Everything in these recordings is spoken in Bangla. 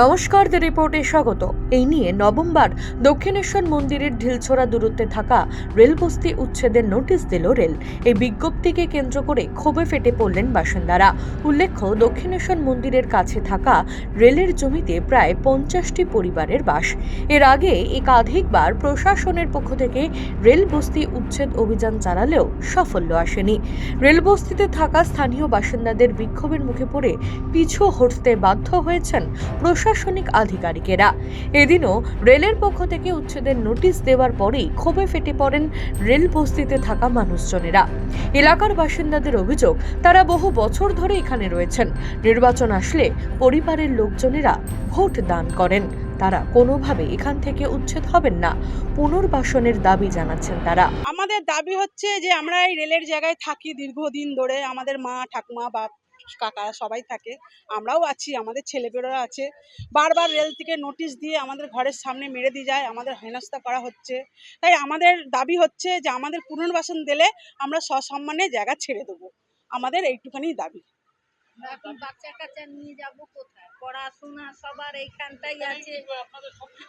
নমস্কার দ্য রিপোর্টে স্বাগত। এই নিয়ে নবমবার দক্ষিণেশ্বর মন্দিরের ঢিলছড়া দূরত্বে থাকা রেলবস্তি উচ্ছেদের নোটিশ দিল রেল। এই বিজ্ঞপ্তিকে কেন্দ্র করে ক্ষোভে ফেটে পড়লেন বাসিন্দারা। উল্লেখ্য, দক্ষিণেশ্বর মন্দিরের কাছে থাকা রেলের জমিতে প্রায় পঞ্চাশটি পরিবারের বাস। এর আগে একাধিকবার প্রশাসনের পক্ষ থেকে রেলবস্তি উচ্ছেদ অভিযান চালালেও সাফল্য আসেনি। রেলবস্তিতে থাকা স্থানীয় বাসিন্দাদের বিক্ষোভের মুখে পড়ে পিছু হটতে বাধ্য হয়েছেন প্রশাসনিক আধিকারিকেরা। এদিনও রেলের পক্ষ থেকে উচ্ছেদের নোটিশ দেওয়ার পরেই ক্ষোভে ফেটে পড়েন রেল বস্তিতে থাকা মানুষজনেরা। এলাকার বাসিন্দাদের অভিযোগ, তারা বহু বছর ধরে এখানে রয়েছেন। নির্বাচন আসলে পরিবারের লোকজনেরা ভোট দান করেন। তারা কোনোভাবে এখান থেকে উচ্ছেদ হবেন না, পুনর্বাসনের দাবি জানাচ্ছেন তারা। আমাদের দাবি হচ্ছে যে আমরা এই রেলের জায়গায় থাকি দীর্ঘদিন ধরে, আমাদের মা, ঠাকুমা, বাপ, কাকা সবাই থাকে, আমরাও আছি, আমাদের ছেলেপেলেরা আছে। বারবার রেল থেকে নোটিশ দিয়ে আমাদের ঘরের সামনে মেরে দিয়ে যায়, আমাদের হেনস্থা করা হচ্ছে। তাই আমাদের দাবি হচ্ছে যে আমাদের পুনর্বাসন দিলে আমরা সসম্মানে জায়গা ছেড়ে দেবো। আমাদের এইটুখানি দাবি। এখন বাচ্চা কাচ্চা নিয়ে যাব কোথায়? পড়াশোনা সবার এইখানটাই আছে।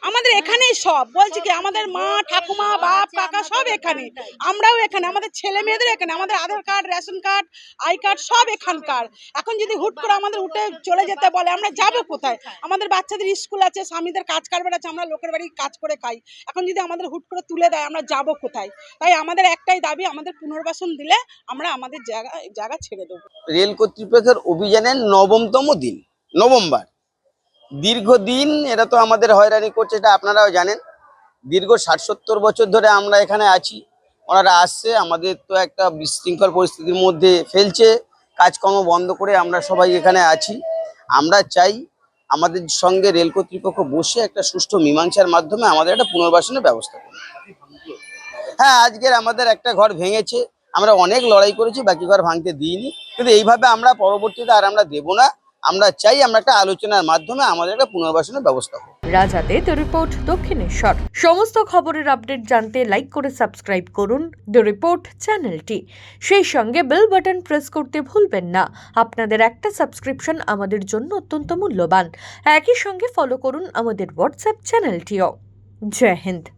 আমাদের এখানেই সব। বলছি কি আমাদের মা ঠাকুমা বাপ কাকা সব এখানে। আমরাও এখানে আমাদের ছেলে মেয়েদের এখানে আমাদের Aadhaar card ration card I card সব এখানকার। এখন যদি হুট করে আমাদের উঠে চলে যেতে বলে আমরা যাব কোথায়? আমাদের বাচ্চাদের স্কুল আছে স্বামীদের কাজ কারবার আছে আমরা লোকের বাড়ি কাজ করে খাই। এখন যদি আমাদের হুট করে তুলে দেয় আমরা যাব কোথায়? তাই আমাদের একটাই দাবি আমাদের পুনর্বাসন দিলে আমরা আমাদের জায়গা জায়গা ছেড়ে দেবো। রেল কর্তৃপক্ষের অভিযানের নবমতম দিন নবমবার দীর্ঘদিন এরা তো আমাদের হয়রানি করছে, এটা আপনারাও জানেন। দীর্ঘ ষাট সত্তর বছর ধরে আমরা এখানে আছি। ওনারা আসছে, আমাদের তো একটা বিশৃঙ্খল পরিস্থিতির মধ্যে ফেলছে। কাজকর্ম বন্ধ করে আমরা সবাই এখানে আছি। আমরা চাই আমাদের সঙ্গে রেল কর্তৃপক্ষ বসে একটা সুষ্ঠু মীমাংসার মাধ্যমে আমাদের একটা পুনর্বাসনের ব্যবস্থা করবে হ্যাঁ আজকের আমাদের একটা ঘর ভেঙেছে। আমরা অনেক লড়াই করেছি, বাকি ঘর ভাঙতে দিইনি। কিন্তু এইভাবে আমরা পরবর্তীতে আর আমরা দেব না। আমরা চাই আমরা একটা আলোচনার মাধ্যমে আমাদের একটা পুনর্বাসনের ব্যবস্থা হোক। রাজাতে দ্য রিপোর্ট, দক্ষিণেশ্বর। সমস্ত খবরের আপডেট জানতে লাইক করে সাবস্ক্রাইব করুন দ্য রিপোর্ট চ্যানেলটি। সেই সঙ্গে বেল বাটন প্রেস করতে ভুলবেন না। আপনাদের একটা সাবস্ক্রিপশন আমাদের জন্য অত্যন্ত মূল্যবান। একই সঙ্গে ফলো করুন আমাদের হোয়াটসঅ্যাপ চ্যানেলটিও। জয় হিন্দ।